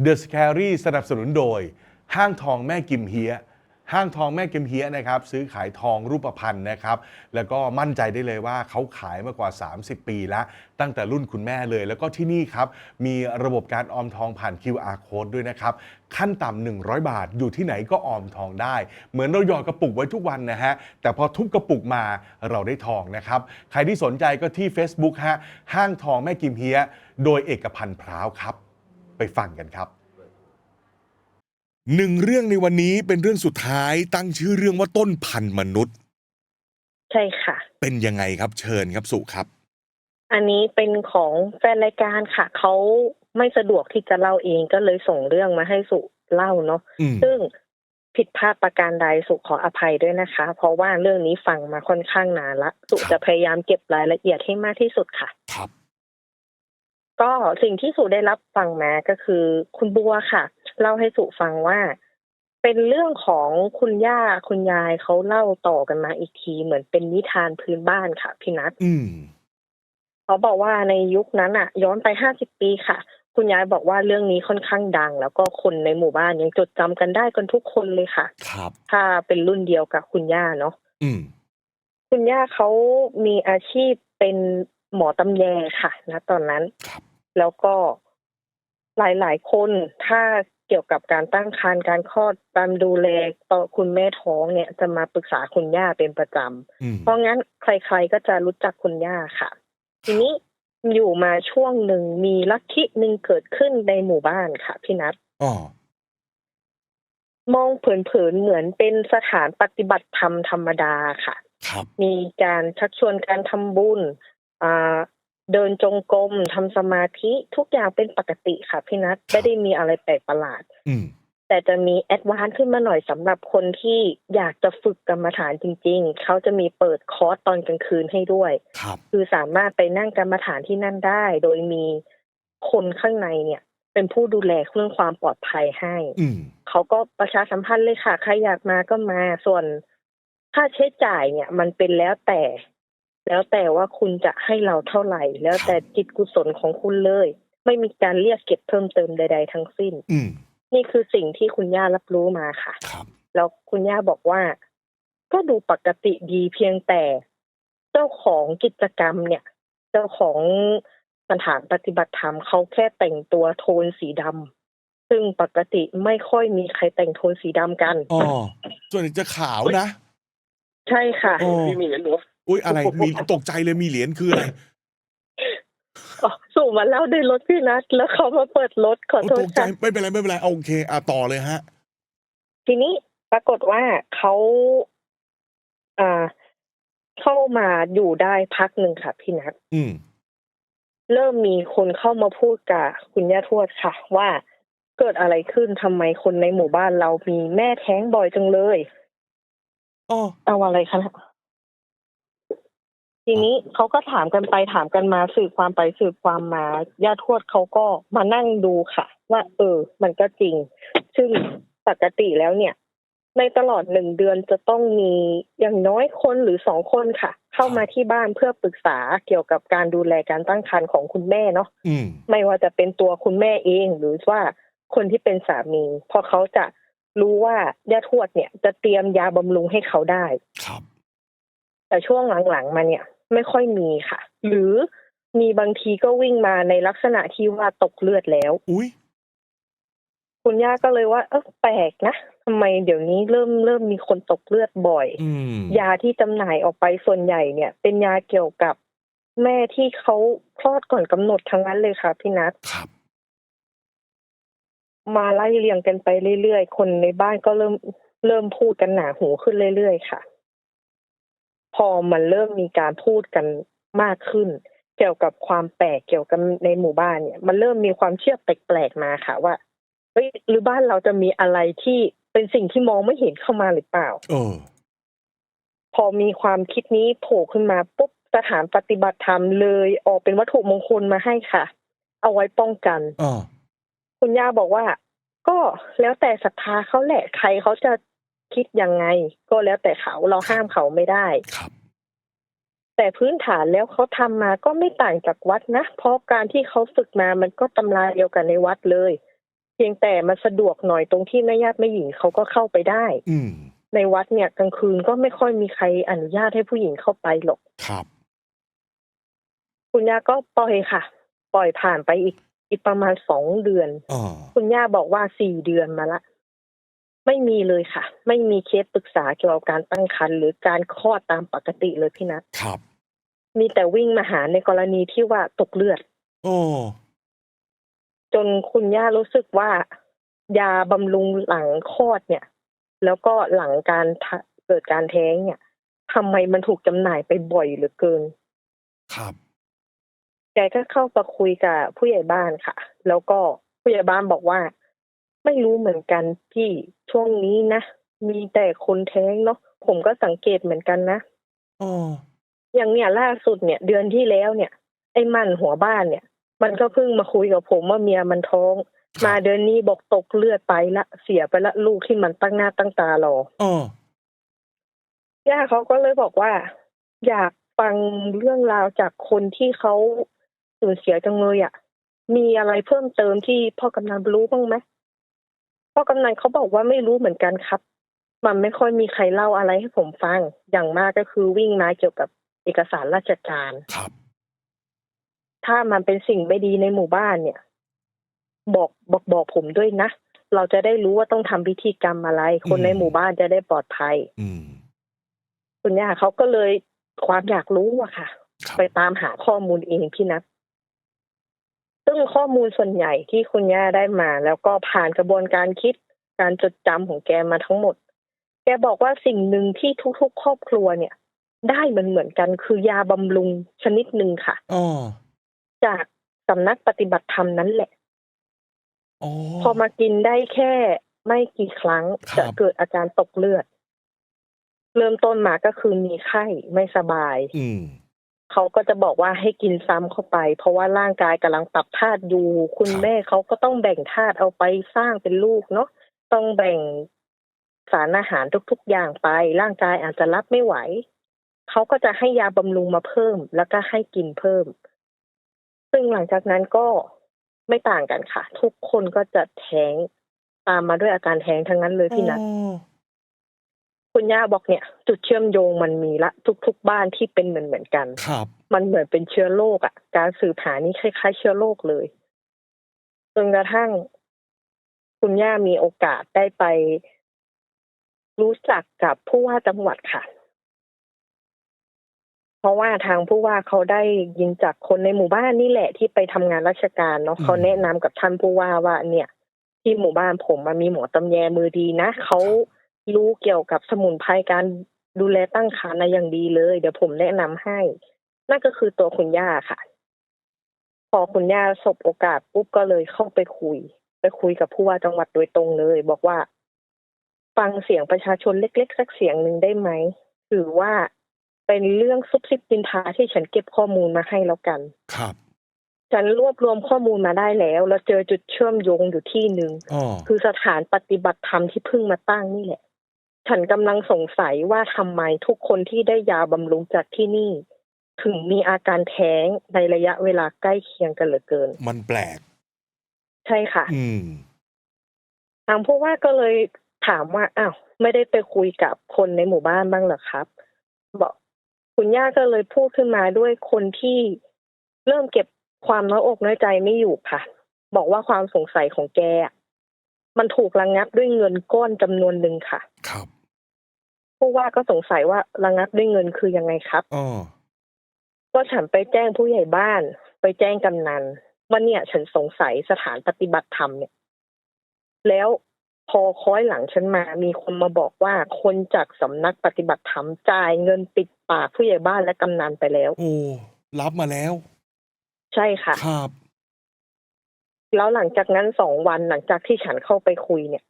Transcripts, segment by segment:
The Scary สนับสนุนโดย ห้างทองแม่กิมเฮีย ห้างทองแม่กิมเฮียนะครับ ซื้อขายทองรูปพรรณนะครับ แล้วก็มั่นใจได้เลยว่าเขาขายมากว่า 30 ปีแล้ว ตั้งแต่รุ่นคุณแม่เลย แล้วก็ที่นี่ครับ มีระบบการออมทองผ่าน QR code ด้วยนะครับ ขั้นต่ำ100 บาทอยู่ที่ไหนก็ออมทองได้ เหมือนเราหยอดกระปุกไว้ทุกวันนะฮะ แต่พอทุบกระปุกมาเราได้ทองนะครับ ใครที่สนใจก็ที่ Facebook ฮะ ห้างทองแม่กิมเฮีย โดยเอกพันธ์พร้าวครับ ไปฟังกันครับหนึ่งเรื่องในวันนี้เป็นเรื่องสุดท้ายตั้งชื่อเรื่องว่าต้นพันธุ์มนุษย์ ใช่ค่ะ เป็นยังไงครับ เชิญครับสุครับ อันนี้เป็นของแฟนรายการค่ะเขาไม่สะดวกที่จะเล่าเองก็เลยส่งเรื่องมาให้สุเล่าเนาะอืมซึ่งผิดพลาดประการใดสุขออภัยด้วยนะคะ เพราะว่าเรื่องนี้ฟังมาค่อนข้างนานละ สุจะพยายามเก็บรายละเอียดให้มากที่สุดค่ะครับ ก็สิ่งที่สุได้รับฟังมาก็คือคุณบัวค่ะ เล่าให้สุฟังว่า เป็นเรื่องของคุณย่าคุณยายเขาเล่าต่อกันมาอีกที เหมือนเป็นนิทานพื้นบ้านค่ะพี่นัทอืมเขาบอกว่าในยุคนั้นอะย้อนไปห้าสิบปีค่ะ คุณยายบอกว่าเรื่องนี้ค่อนข้างดัง แล้วก็คนในหมู่บ้านยังจดจำกันได้กันทุกคนเลยค่ะ ครับ ถ้าเป็นรุ่นเดียวกับคุณย่าเนาะอืม คุณย่าเขามีอาชีพเป็น หมอตำแยค่ะณตอนนั้นครับแล้วก็หลาย ๆ คนถ้าเกี่ยวกับการตั้งครรภ์การคลอดการดูแลต่อคุณแม่ท้องเนี่ย จะมาปรึกษาคุณย่าเป็นประจำอืมเพราะงั้นใคร ๆ ก็จะรู้จักคุณย่าค่ะ ทีนี้อยู่มาช่วงหนึ่งมีลัทธิหนึ่งเกิดขึ้นในหมู่บ้านค่ะ พี่นัทอ๋อมองเผินๆเหมือนเป็นสถานปฏิบัติธรรมธรรมดาค่ะครับมีการชักชวนการทำบุญอ่า เดินจงกรมทำสมาธิทุกอย่างเป็นปกติค่ะพี่นัทไม่ได้มีอะไรแปลกประหลาดอืมแต่จะมีแอดวานซ์ขึ้นมาหน่อยสำหรับคนที่อยากจะฝึกกรรมฐานจริง ๆ เขาจะมีเปิดคอร์สตอนกลางคืนให้ด้วยครับคือสามารถไปนั่งกรรมฐานที่นั่นได้ โดยมีคนข้างในเนี่ย เป็นผู้ดูแลเรื่องความปลอดภัยให้อืมเขาก็ประชาสัมพันธ์เลยค่ะ ใครอยากมาก็มาส่วนค่าใช้จ่ายเนี่ย มันเป็นแล้วแต่ แล้วแต่ว่าคุณจะให้เราเท่าไหร่ แล้วแต่จิตกุศลของคุณเลย ไม่มีการเรียกเก็บเพิ่มเติมใด ๆ ทั้งสิ้นอืมนี่คือสิ่งที่คุณย่ารับรู้มาค่ะครับแล้วคุณย่าบอกว่า ก็ดูปกติดีเพียงแต่ เจ้าของกิจกรรมเนี่ย เจ้าของสถานปฏิบัติธรรมเขาแค่แต่งตัวโทนสีดำซึ่งปกติไม่ค่อยมีใครแต่งโทนสีดำกันอ๋อส่วนใหญ่จะขาวนะ ใช่ค่ะโอ้พี่มีเหรียญหนูอุ้ ยอะไรมีตกใจเลยมีเหรียญคืออะไรอ๋อสู่มาเล่าด้วยรถพี่นัทแล้วเขามาเปิดรถขอโอ้โทตษกใจค่ะไม่เป็นไรไม่เป็นไรเอาโอเคอะต่อเลยฮะ ทีนี้ปรากฏว่าเขาอ่าเข้ามาอยู่ได้พักหนึ่งค่ะพี่นัทอืมเริ่มมีคนเข้ามาพูดกับคุณย่าทวดค่ะ ว่าเกิดอะไรขึ้นทำไมคนในหมู่บ้านเรามีแม่แท้งบ่อยจังเลยอ๋อเอาอะไรคะน่ะ ทีนี้เขาก็ถามกันไปถามกันมาสืบความไปสืบความมาย่าทวดเขาก็มานั่งดูค่ะ ว่า เออ มันก็จริง ซึ่งปกติแล้วเนี่ย ในตลอดหนึ่งเดือนจะต้องมีอย่างน้อยคนหรือสองคนค่ะ เข้ามาที่บ้านเพื่อปรึกษาเกี่ยวกับการดูแลการตั้งครรภ์ของคุณแม่เนาะอืมไม่ว่าจะเป็นตัวคุณแม่เองหรือว่าคนที่เป็นสามีเพราะเขาจะรู้ว่าย่าทวดเนี่ย จะเตรียมยาบำรุงให้เขาได้ครับแต่ช่วงหลังๆมาเนี่ย ไม่ค่อยมีค่ะ หรือมีบางทีก็วิ่งมาในลักษณะที่ว่าตกเลือดแล้ว อุ้ยคุณย่าก็เลยว่าเออแปลกนะทำไมเดี๋ยวนี้เริ่มเริ่มมีคนตกเลือดบ่อยอืมยาที่จำหน่ายออกไปส่วนใหญ่เนี่ย เป็นยาเกี่ยวกับแม่ที่เขาคลอดก่อนกำหนดทั้งนั้นเลยค่ะพี่นัทครับ มาไล่เรียงกันไปเรื่อยๆ คนในบ้านก็เริ่มเริ่มพูดกันหนาหูขึ้นเรื่อยๆค่ะ พอมันเริ่มมีการพูดกันมากขึ้น เกี่ยวกับความแปลกเกี่ยวกับในหมู่บ้านเนี่ย มันเริ่มมีความเชื่อแปลกๆมาค่ะว่าเฮ้ยหรือบ้านเราจะมีอะไรที่เป็นสิ่งที่มองไม่เห็นเข้ามาหรือเปล่าเออพอมีความคิดนี้โผล่ขึ้นมาปุ๊บสถานปฏิบัติธรรมเลยออกเป็นวัตถุมงคลมาให้ค่ะ เอาไว้ป้องกันเออคุณย่าบอกว่า ก็แล้วแต่ศรัทธาเขาแหละใครเขาจะ คิดยังไง ก็แล้วแต่เขาเราห้ามเขาไม่ได้ครับแต่พื้นฐานแล้วเขาทำมาก็ไม่ต่างจากวัดนะ เพราะการที่เขาฝึกมามันก็ตำราเดียวกันในวัดเลย เพียงแต่มันสะดวกหน่อยตรงที่แม่ญาติแม่หญิงเขาก็เข้าไปได้ อืมในวัดเนี่ยกลางคืนก็ไม่ค่อยมีใครอนุญาตให้ผู้หญิงเข้าไปหรอก ครับ คุณย่าก็ปล่อยค่ะ ปล่อยผ่านไปอีกอีกประมาณสองเดือนอ่าคุณย่าบอกว่าสี่เดือนมาละ ไม่มีเลยค่ะ ไม่มีเคสปรึกษาเกี่ยวกับการตั้งครรภ์หรือการคลอดตามปกติเลยพี่นัทครับ มีแต่วิ่งมาหาในกรณีที่ว่าตกเลือด โอ้จนคุณย่ารู้สึกว่า ยาบำรุงหลังคลอดเนี่ย แล้วก็หลังการทะเกิดการแท้งเนี่ยทำไมมันถูกจำหน่ายไปบ่อยเหลือเกิน ครับแกก็เข้ามาคุยกับผู้ใหญ่บ้านค่ะ แล้วก็ผู้ใหญ่บ้านบอกว่า ไม่รู้เหมือนกันพี่ ช่วงนี้นะ มีแต่คนแท้งเนาะผมก็สังเกตเหมือนกันนะโอ้อย่างเนี้ยล่าสุดเนี่ย เดือนที่แล้วเนี่ย ไอ้มันหัวบ้านเนี่ย มันก็เพิ่งมาคุยกับผมว่าเมียมันท้อง มาเดือนนี้บอกตกเลือดไปละเสียไปละลูกที่มันตั้งหน้าตั้งตารอโอ้ย่าเขาก็เลยบอกว่า อยากฟังเรื่องราวจากคนที่เขาสูญเสียจังเลยอะ่ะ มีอะไรเพิ่มเติมที่พ่อกำนันรู้บ้างไหม พ่อกำนันเขาบอกว่าไม่รู้เหมือนกันครับ มันไม่ค่อยมีใครเล่าอะไรให้ผมฟัง อย่างมากก็คือวิ่งมาเกี่ยวกับเอกสารราชการ ครับ ถ้ามันเป็นสิ่งไม่ดีในหมู่บ้านเนี่ย บอกบอกบอกผมด้วยนะ เราจะได้รู้ว่าต้องทำพิธีกรรมอะไร คนในอืมหมู่บ้านจะได้ปลอดภัย อืมคุณย่าเขาก็เลยความอยากรู้อะค่ะครับไปตามหาข้อมูลเองพี่นัท ซึ่งข้อมูลส่วนใหญ่ที่คุณย่าได้มา แล้วก็ผ่านกระบวนการคิดการจดจำของแกมาทั้งหมด แกบอกว่าสิ่งหนึ่งที่ทุก ๆ ครอบครัวเนี่ย ได้เหมือนเหมือนๆกันคือยาบำรุงชนิดหนึ่งค่ะโอ้จากสำนักปฏิบัติธรรมนั้นแหละโอ้พอมากินได้แค่ไม่กี่ครั้งครับจะเกิดอาการตกเลือด เริ่มต้นมาก็คือมีไข้ไม่สบาย อืม เขาก็จะบอกว่าให้กินซ้ำเข้าไป เพราะว่าร่างกายกำลังปรับธาตุอยู่ คุณแม่เขาก็ต้องแบ่งธาตุเอาไปสร้างเป็นลูกเนาะต้องแบ่งสารอาหารทุก ๆ อย่างไป ร่างกายอาจจะรับไม่ไหวเขาก็จะให้ยาบำรุงมาเพิ่ม แล้วก็ให้กินเพิ่ม ซึ่งหลังจากนั้นก็ไม่ต่างกันค่ะ ทุกคนก็จะแท้งตามมาด้วยอาการแท้งทั้งนั้นเลยพี่นัท คุณย่าบอกเนี่ย จุดเชื่อมโยงมันมีละ ทุก ๆ บ้านที่เป็นเหมือนเหมือนๆกันครับ มันเหมือนเป็นเชื้อโรคอะ่ะ การสืบหานี่คล้ายๆ เชื้อโรคเลยจนกระทั่ง คุณย่ามีโอกาสได้ไป รู้จักกับผู้ว่าจังหวัดค่ะ เพราะว่าทางผู้ว่าเขาได้ยินจากคนในหมู่บ้านนี่แหละที่ไปทำงานราชการเนาะอืมเขาแนะนำกับท่านผู้ว่าว่าเนี่ย ที่หมู่บ้านผมมันมีหมอตำแยมือดีนะเขา รู้เกี่ยวกับสมุนไพรการดูแลตั้งครรภ์นะอย่างดีเลย เดี๋ยวผมแนะนำให้ นั่นก็คือตัวคุณย่าค่ะ พอคุณย่าสบโอกาสปุ๊บก็เลยเข้าไปคุย ไปคุยกับผู้ว่าจังหวัดโดยตรงเลย บอกว่า ฟังเสียงประชาชนเล็กๆ สักเสียงหนึ่งได้ไหมถือว่าเป็นเรื่องซุบซิบดินทาที่ฉันเก็บข้อมูลมาให้แล้วกัน ครับ ฉันรวบรวมข้อมูลมาได้แล้ว แล้วเจอจุดเชื่อมโยงอยู่ที่หนึ่งอ๋อคือสถานปฏิบัติธรรมที่เพิ่งมาตั้งนี่แหละ ฉันกำลังสงสัยว่าทำไมทุกคนที่ได้ยาบำรุงจากที่นี่ ถึงมีอาการแท้งในระยะเวลาใกล้เคียงกันเหลือเกิน มันแปลก ใช่ค่ะ อืมทางผู้ว่าก็เลยถามว่าอ้าวไม่ได้ไปคุยกับคนในหมู่บ้านบ้างเหรอครับ บอกคุณย่าก็เลยพูดขึ้นมาด้วยคนที่เริ่มเก็บความน้อยอกน้อยใจไม่อยู่ค่ะ บอกว่าความสงสัยของแกอะ มันถูกระงงับด้วยเงินก้อนจำนวนหนึ่งค่ะ ครับ ผู้ว่าก็สงสัยว่าระงับด้วยเงินคือยังไงครับอ๋อก็ฉันไปแจ้งผู้ใหญ่บ้าน ไปแจ้งกำนันว่าเนี่ย ฉันสงสัยสถานปฏิบัติธรรมเนี่ย แล้วพอคล้อยหลังฉันมา มีคนมาบอกว่าคนจากสำนักปฏิบัติธรรมจ่ายเงินปิดปากผู้ใหญ่บ้านและกำนันไปแล้ว โอ้รับมาแล้ว ใช่ค่ะ ครับ แล้วหลังจากนั้นสองวันหลังจากที่ฉันเข้าไปคุยเนี่ย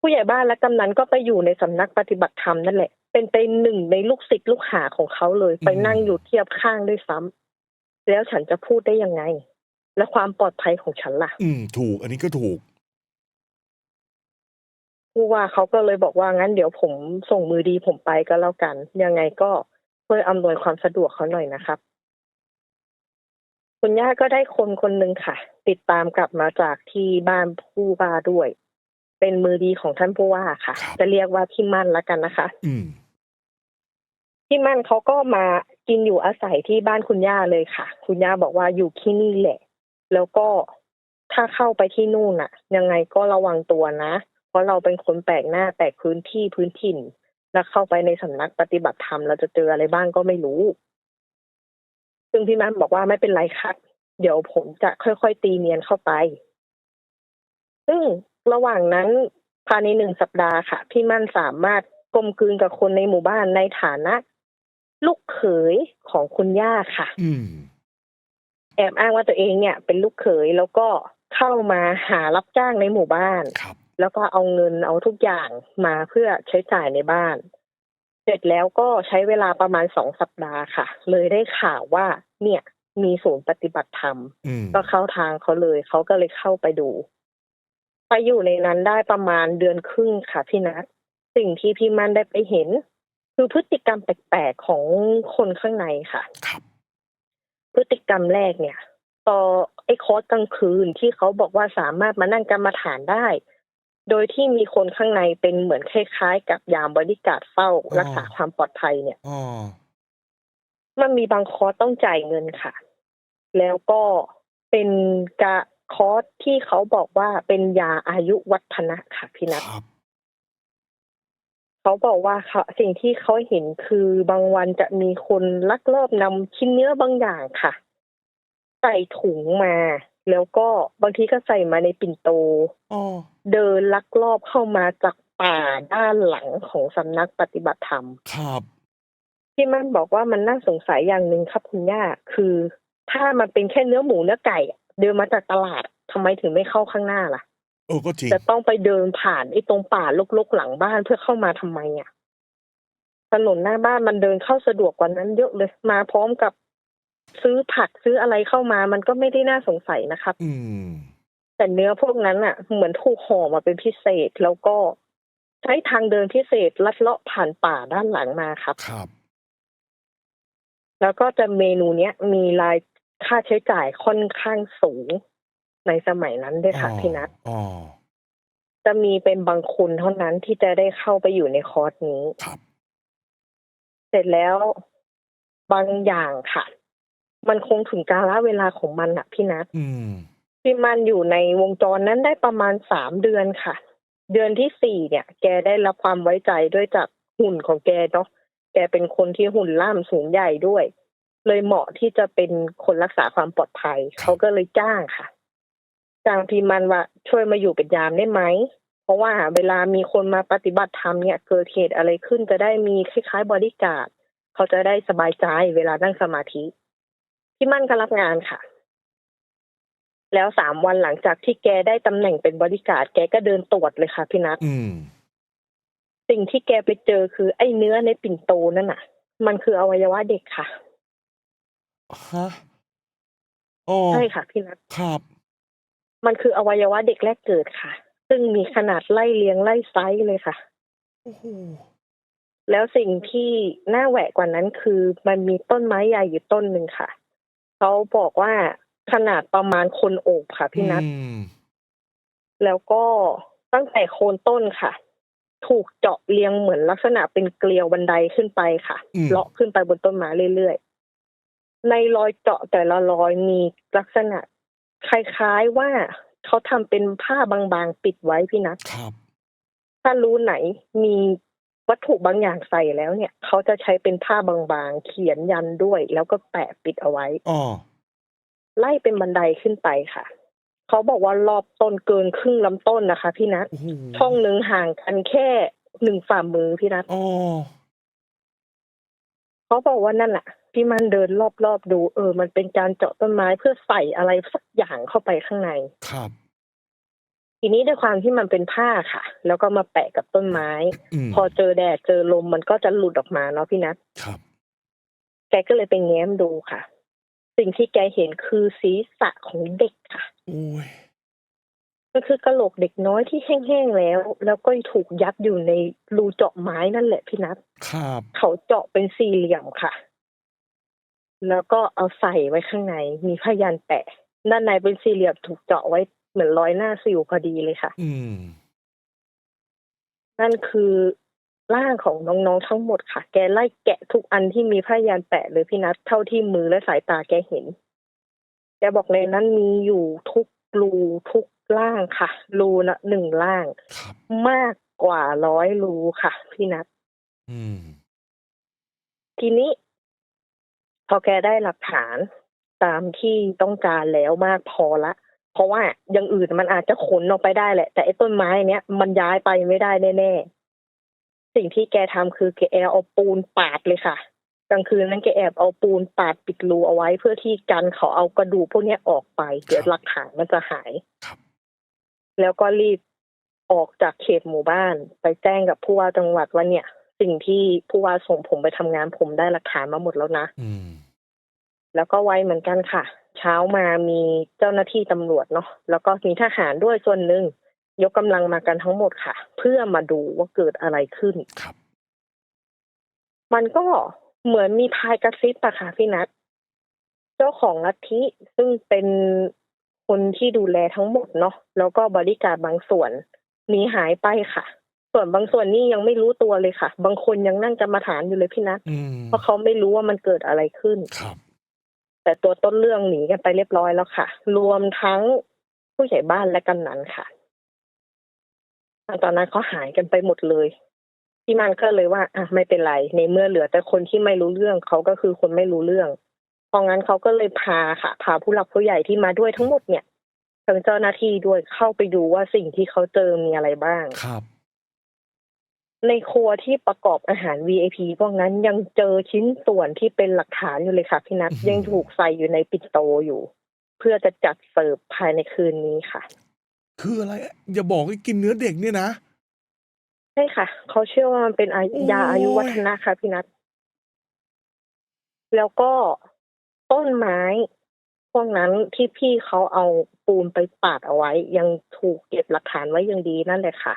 ผู้ใหญ่บ้านและกำนันก็ไปอยู่ในสำนักปฏิบัติธรรมนั่นแหละ เป็นไปหนึ่งในลูกศิษย์ลูกหาของเขาเลย ไปนั่งอยู่เทียบข้างด้วยซ้ำแล้วฉันจะพูดได้ยังไง และความปลอดภัยของฉันล่ะ อืม ถูก อันนี้ก็ถูกผู้ว่าเขาก็เลยบอกว่างั้นเดี๋ยวผมส่งมือดีผมไปก็แล้วกัน ยังไงก็ช่วยอำนวยความสะดวกเขาหน่อยนะครับ คุณย่าก็ได้คนคนหนึ่งค่ะ ติดตามกลับมาจากที่บ้านผู้ว่าด้วย เป็นมือดีของท่านผู้ว่าค่ะ ครับ จะเรียกว่าพี่มั่นละกันนะคะอืม พี่มั่นเขาก็มากินอยู่อาศัยที่บ้านคุณย่าเลยค่ะ คุณย่าบอกว่าอยู่ที่นี่แหละ แล้วก็ถ้าเข้าไปที่นู่นน่ะ ยังไงก็ระวังตัวนะ เพราะเราเป็นคนแปลกหน้าแปลกพื้นที่พื้นถิ่น แล้วเข้าไปในสำนักปฏิบัติธรรมเราจะเจออะไรบ้างก็ไม่รู้ ซึ่งพี่มั่นบอกว่าไม่เป็นไรครับ เดี๋ยวผมจะค่อยๆตีเนียนเข้าไป ซึ่งระหว่างนั้นภายในหนึ่งสัปดาห์ค่ะ พี่มั่นสามารถกลมกลืนกับคนในหมู่บ้านในฐานะ ลูกเขยของคุณย่าค่ะอืมแอบอ้างว่าตัวเองเนี่ย เป็นลูกเขยแล้วก็เข้ามาหารับจ้างในหมู่บ้านครับแล้วก็เอาเงินเอาทุกอย่างมาเพื่อใช้จ่ายในบ้าน เสร็จแล้วก็ใช้เวลาประมาณสองสัปดาห์ค่ะ เลยได้ข่าวว่า เนี่ยมีศูนย์ปฏิบัติธรรมอืมก็เข้าทางเขาเลย เขาก็เลยเข้าไปดู ไปอยู่ในนั้นได้ประมาณเดือนครึ่งค่ะพี่นัทสิ่งที่พี่มันได้ไปเห็น คือพฤติกรรมแปลกๆของคนข้างในค่ะครับพฤติกรรมแรกเนี่ย ต่อไอ้คอร์สกลางคืนที่เขาบอกว่าสามารถมานั่งกรรมฐานได้ โดยที่มีคนข้างในเป็นเหมือนคล้ายๆ กับยามบริการดเฝ้าอ๋อรักษาความปลอดภัยเนี่ยอ๋อมันมีบางคอร์สต้องจ่ายเงินค่ะ แล้วก็เป็นกะคอร์สที่เขาบอกว่าเป็นยาอายุวัฒนะค่ะพี่นัทครับเขาบอกว่าเขาสิ่งที่เขาเห็นคือบางวันจะมีคนลักลอบนำชิ้นเนื้อบางอย่างค่ะ ใส่ถุงมา แล้วก็บางทีก็ใส่มาในปิ่นโตอ๋อ เดินลักลอบเข้ามาจากป่าด้านหลังของสำนักปฏิบัติธรรม ครับพี่มั่นบอกว่ามันน่าสงสัยอย่างหนึ่งครับคุณย่าคือถ้ามันเป็นแค่เนื้อหมูเนื้อไก่อะเดินมาจากตลาดอะทำไมถึงไม่เข้าข้างหน้าล่ะเออก็จริงจะต้องไปเดินผ่านไอ้ตรงป่ารกๆหลังบ้านเพื่อเข้ามาทำไมอะถนนหน้าบ้านมันเดินเข้าสะดวกกว่านั้นเยอะเลยมาพร้อมกับซื้อผักซื้ออะไรเข้ามา มันก็ไม่ได้น่าสงสัยนะครับ อืม แต่เนื้อพวกนั้นอะ เหมือนถูกห่อมาเป็นพิเศษแล้วก็ใช้ทางเดินพิเศษลัดเลาะผ่านป่าด้านหลังมาครับ ครับ แล้วก็จะเมนูเนี้ย มีรายค่าใช้จ่ายค่อนข้างสูงในสมัยนั้นด้วยค่ะพี่นัทอ๋อจะมีเป็นบางคนเท่านั้นที่จะได้เข้าไปอยู่ในคอร์สนี้ครับ เสร็จแล้วบางอย่างค่ะ มันคงถึงกาลเวลาของมันอะพี่นัทอืม พี่มันอยู่ในวงจรนั้นได้ประมาณสามเดือนค่ะ เดือนที่สี่เนี่ย แกได้รับความไว้ใจด้วยจากหุ่นของแกเนาะแกเป็นคนที่หุ่นล่ามสูงใหญ่ด้วย เลยเหมาะที่จะเป็นคนรักษาความปลอดภัย เขาก็เลยจ้างค่ะ จ้างพี่มันว่าช่วยมาอยู่เป็นยามได้ไหมเพราะว่าเวลามีคนมาปฏิบัติธรรมเนี่ย เกิดเหตุอะไรขึ้นจะได้มีคล้ายๆบริการเขาจะได้สบายใจเวลานั่งสมาธิ พี่มั่นก็รับงานค่ะ แล้วสามวันหลังจากที่แกได้ตำแหน่งเป็นบริการดแกก็เดินตรวจเลยค่ะพี่นัทอืมสิ่งที่แกไปเจอคือไอ้เนื้อในปิ่นโตนั่นน่ะ มันคืออวัยวะเด็กค่ะฮะอ๋อใช่ค่ะพี่นัทครับ มันคืออวัยวะเด็กแรกเกิดค่ะ ซึ่งมีขนาดไล่เลียงไล่ไซส์เลยค่ะโอ้โหแล้วสิ่งที่น่าแหวกกว่านั้นคือมันมีต้นไม้ใหญ่อยู่ต้นหนึ่งค่ะ เขาบอกว่า ขนาดประมาณคนโอบค่ะพี่นัทอืมแล้วก็ตั้งแต่โคนต้นค่ะ ถูกเจาะเรียงเหมือนลักษณะเป็นเกลียวบันไดขึ้นไปค่ะอืมเลาะขึ้นไปบนต้นไม้เรื่อยๆ ในรอยเจาะแต่ละรอยมีลักษณะคล้ายๆว่าเขาทำเป็นผ้าบางๆ ปิดไว้พี่นัทครับถ้ารู้ไหนมีวัตถุบางอย่างใส่แล้วเนี่ย เขาจะใช้เป็นผ้าบางๆ เขียนยันด้วย แล้วก็แปะปิดเอาไว้อ๋อ ไล่เป็นบันไดขึ้นไปค่ะ เขาบอกว่ารอบต้นเกินครึ่งลำต้นนะคะ พี่นัทโอ้โหช่องหนึ่งห่างกันแค่หนึ่งฝ่ามือพี่นัทอ๋อเขาบอกว่านั่นแหละพี่มันเดินรอบๆดู เออ มันเป็นการเจาะต้นไม้เพื่อใส่อะไรสักอย่างเข้าไปข้างใน ครับ ทีนี้ด้วยความที่มันเป็นผ้าค่ะ แล้วก็มาแปะกับต้นไม้อืมพอเจอแดดเจอลมมันก็จะหลุดออกมาเนาะพี่นัทครับ แกก็เลยไปแง้มดูค่ะ สิ่งที่แกเห็นคือศีรษะของเด็กค่ะโอ้ยก็คือกระโหลกเด็กน้อยที่แห้งๆแล้ว แล้วก็ถูกยัดอยู่ในรูเจาะไม้นั่นแหละพี่นัทครับเขาเจาะเป็นสี่เหลี่ยมค่ะ แล้วก็เอาใส่ไว้ข้างใน มีพยานแปะด้านในเป็นสี่เหลี่ยมถูกเจาะไว้เหมือนร้อยหน้าสิวพอดีเลยค่ะ อืมนั่นคือ ร่างของน้องๆทั้งหมดค่ะ แกไล่แกะทุกอันที่มีพยานแปะเลยพี่นัทเท่าที่มือและสายตาแกเห็น แกบอกในนั้นมีอยู่ทุกรูทุกร่างค่ะ รูละหนึ่งร่างครับมากกว่าร้อยรูค่ะ พี่นัทอืมทีนี้ พอแกได้หลักฐานตามที่ต้องการแล้วมากพอละ เพราะว่าอย่างอื่นมันอาจจะขนออกไปได้แหละ แต่ไอ้ต้นไม้เนี้ยมันย้ายไปไม่ได้แน่ๆ สิ่งที่แกทำคือแกแอบเอาปูนปาดเลยค่ะ กลางคืนนั้นแกแอบเอาปูนปาดปิดรูเอาไว้ เพื่อที่กันเขาเอากระดูกพวกเนี้ยออกไปเดี๋ยวหลักฐานมันจะหายครับแล้วก็รีบออกจากเขตหมู่บ้าน ไปแจ้งกับผู้ว่าจังหวัดว่าเนี่ย สิ่งที่ผู้ว่าส่งผมไปทำงานผมได้หลักฐานมาหมดแล้วนะอืมแล้วก็ไวเหมือนกันค่ะ เช้ามามีเจ้าหน้าที่ตำรวจเนาะแล้วก็มีทหารด้วยส่วนหนึ่ง ยกกำลังมากันทั้งหมดค่ะ เพื่อมาดูว่าเกิดอะไรขึ้นครับ มันก็เหมือนมีพายกระซิบอะค่ะพี่นัทเจ้าของลัทธิซึ่งเป็นคนที่ดูแลทั้งหมดเนาะแล้วก็บริการบางส่วนหนีหายไปค่ะ ส่วนบางส่วนนี่ยังไม่รู้ตัวเลยค่ะ บางคนยังนั่งกรรมฐานอยู่เลยพี่นัทอืมเพราะเขาไม่รู้ว่ามันเกิดอะไรขึ้นครับ แต่ตัวต้นเรื่องหนีกันไปเรียบร้อยแล้วค่ะ รวมทั้งผู้ใหญ่บ้านและกำนันค่ะ ตอนนั้นเขาหายกันไปหมดเลยพี่มันก็เลยว่าอะไม่เป็นไร ในเมื่อเหลือแต่คนที่ไม่รู้เรื่องเขาก็คือคนไม่รู้เรื่องเพราะงั้นเขาก็เลยพาค่ะ พาผู้หลักผู้ใหญ่ที่มาด้วยทั้งหมดเนี่ยทั้งเจ้าหน้าที่ด้วยเข้าไปดูว่าสิ่งที่เขาเจอมีอะไรบ้างครับ ในครัวที่ประกอบอาหาร VIP พวกนั้นยังเจอชิ้นส่วนที่เป็นหลักฐานอยู่เลยค่ะพี่นัทอื้อหือยังถูกใส่อยู่ในปิ่นโตอยู่ เพื่อจะจัดเสิร์ฟภายในคืนนี้ค่ะ คืออะไร อย่าบอกให้กินเนื้อเด็กเนี่ยนะ ใช่ค่ะ เขาเชื่อว่ามันเป็นอายุโอ้ย ยาอายุวัฒนะค่ะพี่นัทแล้วก็ต้นไม้ พวกนั้นที่พี่เขาเอาปูนไปปาดเอาไว้ ยังถูกเก็บหลักฐานไว้ยังดีนั่นแหละค่ะ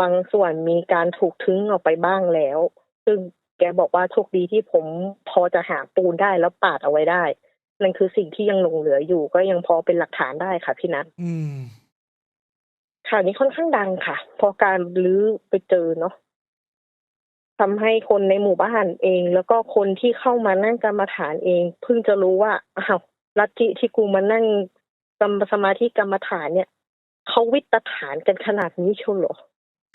บางส่วนมีการถูกทิ้งออกไปบ้างแล้ว ซึ่งแกบอกว่าโชคดีที่ผมพอจะหาปูนได้แล้วปาดเอาไว้ได้ นั่นคือสิ่งที่ยังหลงเหลืออยู่ ก็ยังพอเป็นหลักฐานได้ค่ะ พี่นัทอืมข่าวนี้ค่อนข้างดังค่ะ พอการลื้อไปเจอเนาะทำให้คนในหมู่บ้านเอง แล้วก็คนที่เข้ามานั่งกรรมฐานเอง เพิ่งจะรู้ว่าอ้าวลัทธิที่กูมานั่งกรรมสมาธิกรรมฐานเนี่ยเขาวิตฐานกันขนาดนี้เชียวเหรอ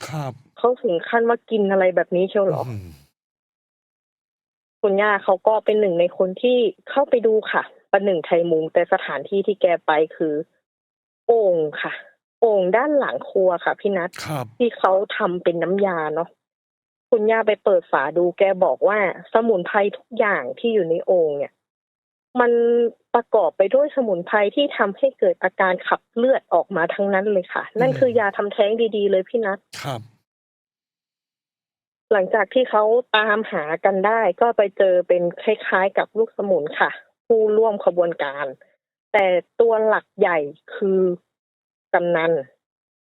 ครับ เขาถึงขั้นว่ากินอะไรแบบนี้เชียวเหรอม คุณย่าเขาก็เป็นหนึ่งในคนที่เข้าไปดูค่ะประหนึ่งไทยมุงแต่สถานที่ที่แกไปคือโอ่งค่ะ โอ่งด้านหลังครัวค่ะ พี่นัทครับที่เขาทำเป็นน้ำยาเนาะคุณย่าไปเปิดฝาดูแกบอกว่า สมุนไพรทุกอย่างที่อยู่ในโอ่งเนี่ย มันประกอบไปด้วยสมุนไพรที่ทำให้เกิดอาการขับเลือดออกมาทั้งนั้นเลยค่ะ นั่นคือยาทำแท้งดีๆเลยพี่นัทครับ หลังจากที่เขาตามหากันได้ ก็ไปเจอเป็นคล้ายๆ กับลูกสมุนค่ะ ผู้ร่วมขบวนการ แต่ตัวหลักใหญ่คือกำนัน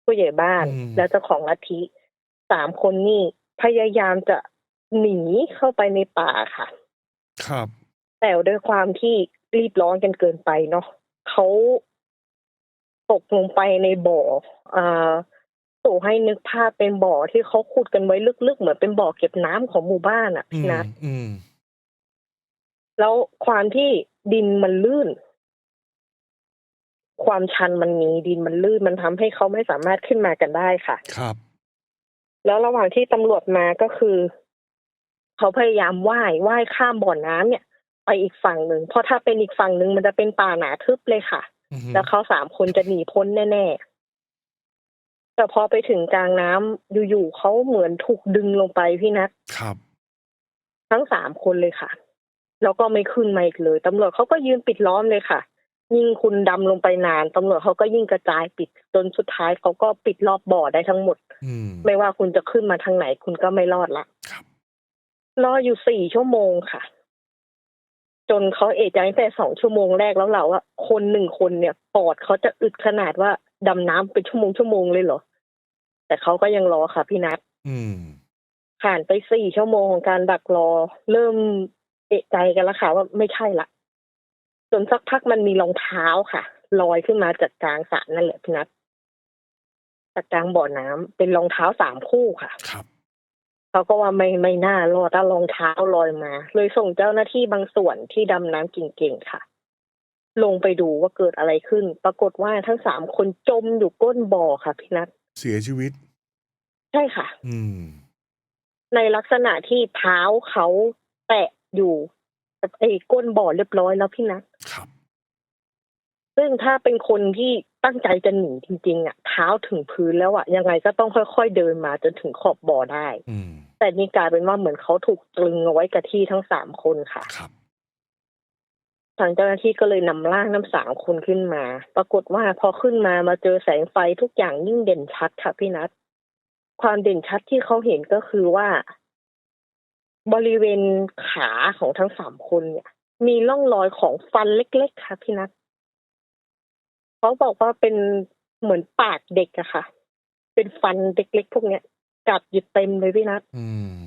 ผู้ใหญ่บ้านอืมและเจ้าของลัทธิสามคนนี่พยายามจะหนีเข้าไปในป่าค่ะ ครับ แต่ด้วยความที่รีบร้อนกันเกินไปเนาะเขาตกลงไปในบ่ออ่า สู่ให้นึกภาพเป็นบ่อที่เขาขุดกันไว้ลึกๆ เหมือนเป็นบ่อเก็บน้ำของหมู่บ้านอะอืพี่มนัทอืมแล้วความที่ดินมันลื่น ความชันมันมีดินมันลื่นมันทำให้เขาไม่สามารถขึ้นมากันได้ค่ะ ครับ แล้วระหว่างที่ตำรวจมาก็คือ เขาพยายามว่ายว่ายข้ามบ่อน้ำเนี่ย ไปอีกฝั่งหนึ่งเพราะถ้าเป็นอีกฝั่งหนึ่งมันจะเป็นป่าหนาทึบเลยค่ะอืมแล้วเขาสามคนจะหนีพ้นแน่ๆ แต่พอไปถึงกลางน้ำอยู่ๆเขาเหมือนถูกดึงลงไปพี่นัทครับ ทั้งสามคนเลยค่ะ แล้วก็ไม่ขึ้นมาอีกเลยตำรวจเขาก็ยืนปิดล้อมเลยค่ะ ยิ่งคุณดำลงไปนานตำรวจเขาก็ยิ่งกระจายปิดจนสุดท้ายเขาก็ปิดรอบบ่อได้ทั้งหมดอืมไม่ว่าคุณจะขึ้นมาทางไหน คุณก็ไม่รอดละครับรออยู่สี่ชั่วโมงค่ะ จนเขาเอะใจตั้งแต่สองชั่วโมงแรกแล้วเราว่าคนหนึ่งคนเนี่ยปอดเขาจะอึดขนาดว่าดำน้ำเป็นชั่วโมงชั่วโมงเลยเหรอ แต่เขาก็ยังรอค่ะพี่นัทอืมผ่านไปสี่ชั่วโมงของการดักรอ เริ่มเอะใจกันแล้วค่ะว่าไม่ใช่ละจนสักพักมันมีรองเท้าค่ะลอยขึ้นมาจากกลางสระนั่นแหละพี่นัทจากกลางบ่อน้ำเป็นรองเท้าสามคู่ค่ะ ครับเขาก็ว่าไม่ไม่น่ารอดถ้ารองเท้าลอยมา เลยส่งเจ้าหน้าที่บางส่วนที่ดำน้ำเก่งๆค่ะ ลงไปดูว่าเกิดอะไรขึ้น ปรากฏว่าทั้งสามคนจมอยู่ก้นบ่อค่ะพี่นัท เสียชีวิต ใช่ค่ะ อืม ในลักษณะที่เท้าเขาแตะอยู่กับไอ้ก้นบ่อเรียบร้อยแล้วพี่นัทครับ ซึ่งถ้าเป็นคนที่ตั้งใจจะหนีจริง ๆ อะ เท้าถึงพื้นแล้วอะยังไงก็ต้องค่อยๆเดินมาจนถึงขอบบ่อได้ อืม แต่นี่กลายเป็นว่าเหมือนเขาถูกตรึงเอาไว้กับที่ทั้งสามคนค่ะ ครับ ทางเจ้าหน้าที่ก็เลยนำร่างน้ำสามคนขึ้นมา ปรากฏว่าพอขึ้นมามาเจอแสงไฟทุกอย่างยิ่งเด่นชัดค่ะพี่นัทความเด่นชัดที่เขาเห็นก็คือว่า บริเวณขาของทั้งสามคนเนี่ย มีร่องรอยของฟันเล็กๆ ค่ะพี่นัทเขาบอกว่าเป็นเหมือนปากเด็กอะค่ะ เป็นฟันเล็กๆพวกเนี้ยกัดอยู่เต็มเลยพี่นัทอืม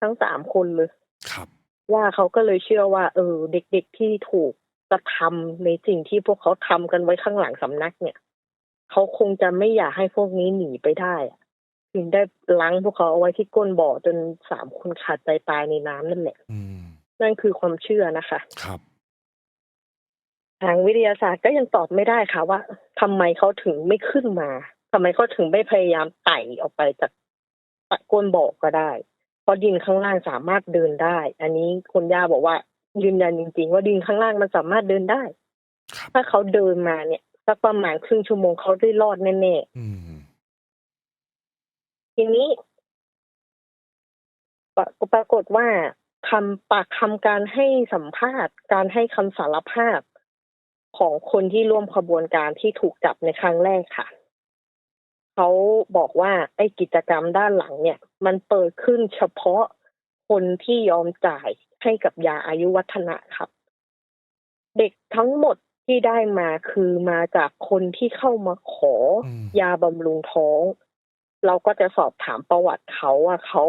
ทั้งสามคนเลยครับ ว่าเขาก็เลยเชื่อว่า เออ เด็กๆที่ถูกกระทำในสิ่งที่พวกเขาทำกันไว้ข้างหลังสำนักเนี่ยเขาคงจะไม่อยากให้พวกนี้หนีไปได้อะถึงได้ล้างพวกเขาเอาไว้ที่ก้นบ่อจนสามคนขาดใจตายในน้ำนั่นแหละอืมนั่นคือความเชื่อนะคะ ครับ ทางวิทยาศาสตร์ก็ยังตอบไม่ได้ค่ะ ว่าทำไมเขาถึงไม่ขึ้นมาทำไมเขาถึงไม่พยายามไต่ออกไปจากก้นบ่อก็ได้ เพราะดินข้างล่างสามารถเดินได้ อันนี้คุณย่าบอกว่า ยืนยันจริง ๆ ว่าดินข้างล่างมันสามารถเดินได้ครับถ้าเขาเดินมาเนี่ยสักประมาณครึ่งชั่วโมงเขาได้รอดแน่อืมๆทีนี้ปรปรากฏว่าคำปากคำการให้สัมภาษณ์ การให้คำสารภาพของคนที่ร่วมขบวนการที่ถูกจับในครั้งแรกค่ะ เขาบอกว่าไอ้กิจกรรมด้านหลังเนี่ย มันเปิดขึ้นเฉพาะคนที่ยอมจ่ายให้กับยาอายุวัฒนะครับ เด็กทั้งหมดที่ได้มาคือมาจากคนที่เข้ามาขออืมยาบำรุงท้อง เราก็จะสอบถามประวัติเขาว่าเขา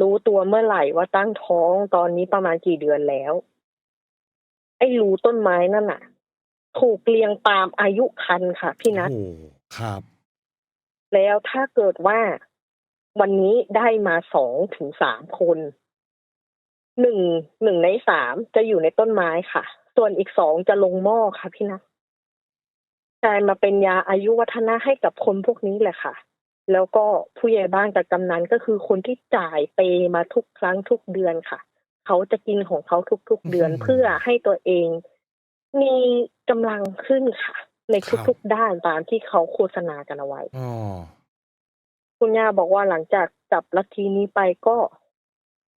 รู้ตัวเมื่อไหร่ว่าตั้งท้องตอนนี้ประมาณกี่เดือนแล้ว ไอ้รูต้นไม้นั่นน่ะ ถูกเรียงตามอายุคันค่ะพี่นัทโอ้ครับ แล้วถ้าเกิดว่าวันนี้ได้มาสองถึงสามคนหนึ่งหนึ่งในสามจะอยู่ในต้นไม้ค่ะ ส่วนอีกสองจะลงหม้อค่ะพี่นัทกลายมาเป็นยาอายุวัฒนะให้กับคนพวกนี้แหละค่ะ แล้วก็ผู้ใหญ่บ้านกับกำนันก็คือคนที่จ่ายเปมาทุกครั้งทุกเดือนค่ะ เขาจะกินของเขาทุกๆเดือนเพื่อให้ตัวเองมีกำลังขึ้นค่ะ ในครับทุกๆด้านตามที่เขาโฆษณากันเอาไว้อ๋อคุณย่าบอกว่าหลังจากจับลัทธินี้ไปก็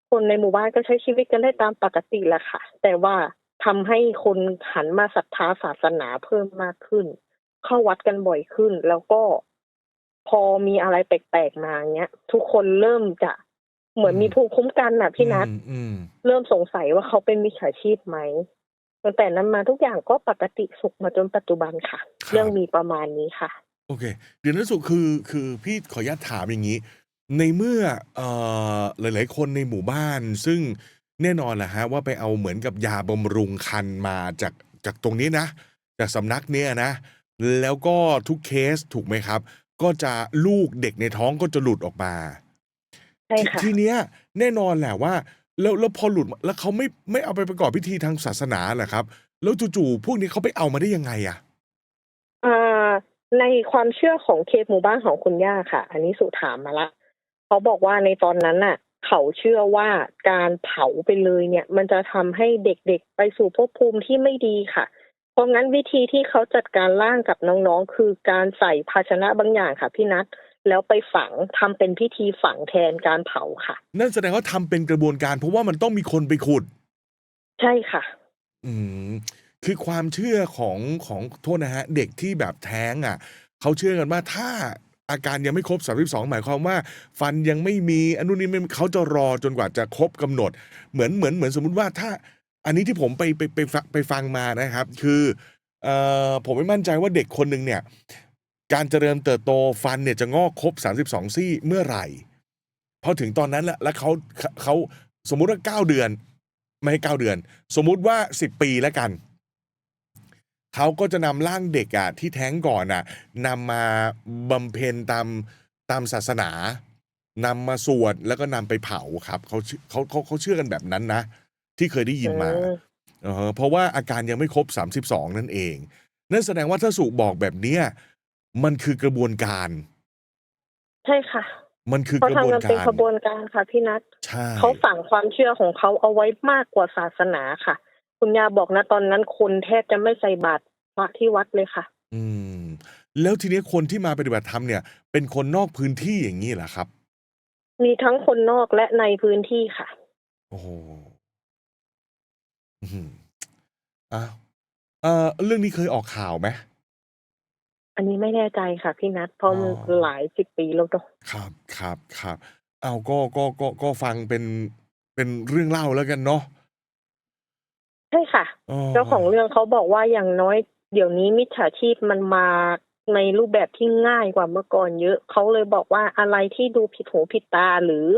คนในหมู่บ้านก็ใช้ชีวิตกันได้ตามปกติแหละค่ะ แต่ว่าทำให้คนหันมาศรัทธาศาสนาเพิ่มมากขึ้น เข้าวัดกันบ่อยขึ้น แล้วก็พอมีอะไรแปลกๆมาเงี้ย ทุกคนเริ่มจะเหมือนมีภูมิคุ้มกันน่ะพี่นัทอืมอืมเริ่มสงสัยว่าเขาเป็นมิจฉาชีพไหม ตั้งแต่นั้นมาทุกอย่างก็ปกติสุขมาจนปัจจุบันค่ะ ครับ เรื่องมีประมาณนี้ค่ะ โอเค เดี๋ยวนั้นสุคือคือพี่ขออนุญาตถามอย่างนี้ ในเมื่อเอ่อหลาย ๆ คนในหมู่บ้าน ซึ่งแน่นอนแหละฮะว่าไปเอาเหมือนกับยาบำรุงคันมาจากจากตรงนี้นะ จากสำนักเนี่ยนะ แล้วก็ทุกเคสถูกไหมครับ ก็จะลูกเด็กในท้องก็จะหลุดออกมา ใช่ทค่ะ ทีเนี้ยแน่นอนแหละว่า แล้วแล้วพอหลุดมาแล้วเขาไม่ไม่เอาไปประกอบพิธีทางศาสนาเหรอครับ แล้วจู่ๆพวกนี้เขาไปเอามาได้ยังไงอะ อ่าในความเชื่อของเคสหมู่บ้านของคุณย่าค่ะ อันนี้สุถามมาละเขาบอกว่าในตอนนั้นน่ะ เขาเชื่อว่าการเผาไปเลยเนี่ย มันจะทำให้เด็กๆไปสู่ภพภูมิที่ไม่ดีค่ะ เพราะงั้นวิธีที่เขาจัดการร่างกับน้องๆ คือการใส่ภาชนะบางอย่างค่ะพี่นัท แล้วไปฝังทำเป็นพิธีฝังแทนการเผาค่ะ นั่นแสดงว่าทำเป็นกระบวนการเพราะว่ามันต้องมีคนไปขุด ใช่ค่ะ อืมคือความเชื่อของของโทษนะฮะ เด็กที่แบบแท้งอะเขาเชื่อกันว่าถ้าอาการยังไม่ครบ 32 หมายความว่า ฟันยังไม่มีอันนู้นนี้ไม่เขาจะรอจนกว่าจะครบกำหนด เหมือนเหมือนเหมือนสมมุติว่าถ้า อันนี้ที่ผมไปไปไปฟังไปฟังมานะครับ คือเอ่อผมไม่มั่นใจว่าเด็กคนหนึ่งเนี่ย การเจริญเติบโตฟันเนี่ยจะงอกครบ 32 ซี่เมื่อไหร่พอถึงตอนนั้นแหละแล้วเขาเขาสมมุติว่าเก้าเดือน ไม่ให้เก้าเดือน สมมุติว่าสิบปีแล้วกันเขาก็จะนำร่างเด็กอะที่แท้งก่อนอะนำมาบำเพ็ญตามตามศาสนานำมาสวดแล้วก็นำไปเผาครับเขาเชื่อเขาเขาเขาเชื่อกันแบบนั้นนะ ที่เคยได้ยินมาอืมเออเพราะว่าอาการยังไม่ครบ 32 นั่นเอง นั่นแสดงว่าถ้าสุบอกแบบเนี้ย มันคือกระบวนการ ใช่ค่ะ มันคือกเขาระบทำวนกันกาเป็นรขบวนการค่ะพี่นัทใช่เขาฝังความเชื่อของเขาเอาไว้มากกว่าศาสนาค่ะ คุณยาบอกนะตอนนั้นคนแทบจะไม่ใส่บาตรพระที่วัดเลยค่ะ อืม แล้วทีนี้คนที่มาปฏิบัติธรรมเนี่ย เป็นคนนอกพื้นที่อย่างนี้เหรอครับ มีทั้งคนนอกและในพื้นที่ค่ะ โอ้โหอื้อหืออ้าวเอ่อเรื่องนี้เคยออกข่าวไหม อันนี้ไม่แน่ใจค่ะพี่นัท เพราะมันอ๋อหลายสิบปีแล้วเนอะ ครับครับครับเอาก็ก็ก็ก็ฟังเป็นเป็นเรื่องเล่าแล้วกันเนาะใช่ค่ะ อ๋อเจ้าของเรื่องเขาบอกว่าอย่างน้อยเดี๋ยวนี้มิจฉาชีพมันมาในรูปแบบที่ง่ายกว่าเมื่อก่อนเยอะ เขาเลยบอกว่าอะไรที่ดูผิดหูผิดตาหรือ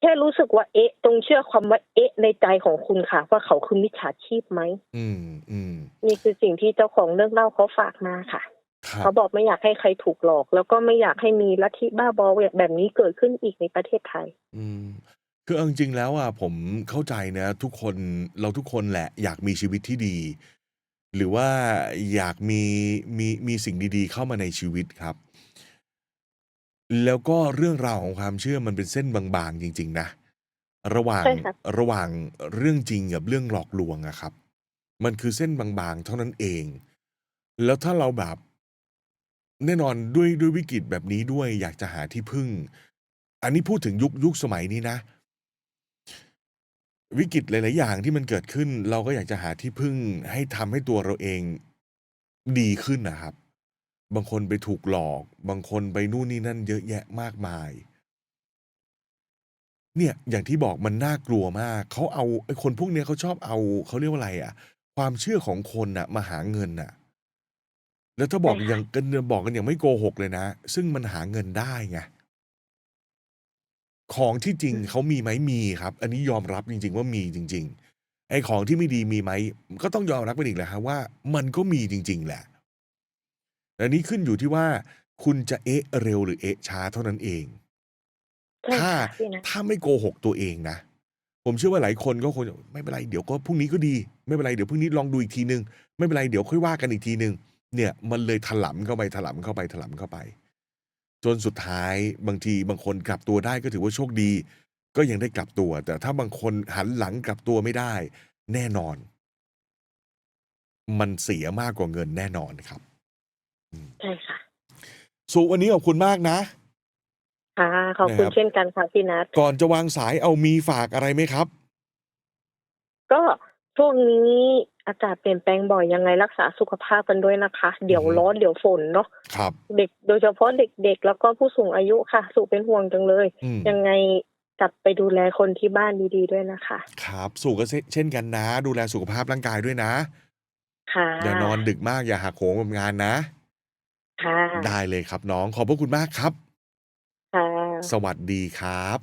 แค่รู้สึกว่าเอ๊ะ ตรงเชื่อความว่าเอ๊ะในใจของคุณค่ะ ว่าเขาคือมิจฉาชีพไหมอืมอืม นี่คือสิ่งที่เจ้าของเรื่องเล่าเขาฝากมาค่ะ ครัเขาบบอกไม่อยากให้ใครถูกหลอก แล้วก็ไม่อยากให้มีลัทธิบ้าบอแบบนี้เกิดขึ้นอีกในประเทศไทย อืมคือเอาจริงๆแล้วอะผมเข้าใจนะ ทุกคนเราทุกคนแหละ อยากมีชีวิตที่ดี หรือว่าอยากมีมีมีสิ่งดีๆ เข้ามาในชีวิตครับ แล้วก็เรื่องราวของความเชื่อมันเป็นเส้นบางๆ จริง ๆ นะ ระหว่างใช่ครับระหว่างเรื่องจริงกับเรื่องหลอกลวงอะครับ มันคือเส้นบางๆ เท่านั้นเอง แล้วถ้าเราแบบ แน่นอนด้วยด้วยวิกฤตแบบนี้ด้วย อยากจะหาที่พึ่ง อันนี้พูดถึงยุคยุคสมัยนี้นะ วิกฤตหลาย ๆ อย่างที่มันเกิดขึ้น เราก็อยากจะหาที่พึ่งให้ทำให้ตัวเราเองดีขึ้นนะครับ บางคนไปถูกหลอก บางคนไปนู่นนี่นั่นเยอะแยะมากมาย เนี่ยอย่างที่บอกมันน่ากลัวมากเขาเอาไอ้คนพวกเนี้ยเขาชอบเอาเขาเรียกว่าอะไรอะความเชื่อของคนน่ะ มาหาเงินน่ะ แล้วถ้าบอกใช่ค่ะอย่างกันบอกกันอย่างไม่โกหกเลยนะ ซึ่งมันหาเงินได้ไง ของที่จริงเขามีไหม มีครับ อันนี้ยอมรับจริง ๆ ว่ามีจริง ๆ ไอ้ของที่ไม่ดีมีไหม ก็ต้องยอมรับกันอีกแหละครับว่า มันก็มีจริง ๆ แหละแต่อันนี้ขึ้นอยู่ที่ว่า คุณจะเอ๊ะเร็วหรือเอ๊ะช้าเท่านั้นเอง ใช่ถ้า ค่ะพี่นัทถ้าไม่โกหกตัวเองนะ ผมเชื่อว่าหลายคนก็คงจะ ไม่เป็นไร เดี๋ยวก็พรุ่งนี้ก็ดี ไม่เป็นไร เดี๋ยวพรุ่งนี้ลองดูอีกทีนึงไม่เป็นไร เดี๋ยวค่อยว่ากันอีกทีนึง เนี่ยมันเลยถลำเข้าไปถลำเข้าไปถลำเข้าไป จนสุดท้ายบางทีบางคนกลับตัวได้ก็ถือว่าโชคดี ก็ยังได้กลับตัว แต่ถ้าบางคนหันหลังกลับตัวไม่ได้ แน่นอน มันเสียมากกว่าเงินแน่นอนครับใช่ค่ะสุวันนี้ขอบคุณมากนะค่ะขอบคุณนะครับเช่นกันค่ะพี่นัทก่อนจะวางสายเอามีฝากอะไรไหมครับ ก็ช่วงนี้ อากาศเปลี่ยนแปลงบ่อยยังไงรักษาสุขภาพกันด้วยนะคะ เดี๋ยวอือฮึร้อนเดี๋ยวฝนเนาะครับ เด็กโดยเฉพาะเด็กๆ แล้วก็ผู้สูงอายุค่ะ สุเป็นห่วงจังเลยอืมยังไงกลับไปดูแลคนที่บ้านดีๆด้วยนะคะ ครับสู่ก็เช่นกันนะ ดูแลสุขภาพร่างกายด้วยนะ ค่ะ อย่านอนดึกมากอย่าหักโหมกับงานนะ ค่ะ ได้เลยครับน้องขอบพระคุณมากครับ ค่ะ สวัสดีครับ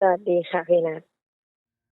สวัสดีค่ะพี่นัท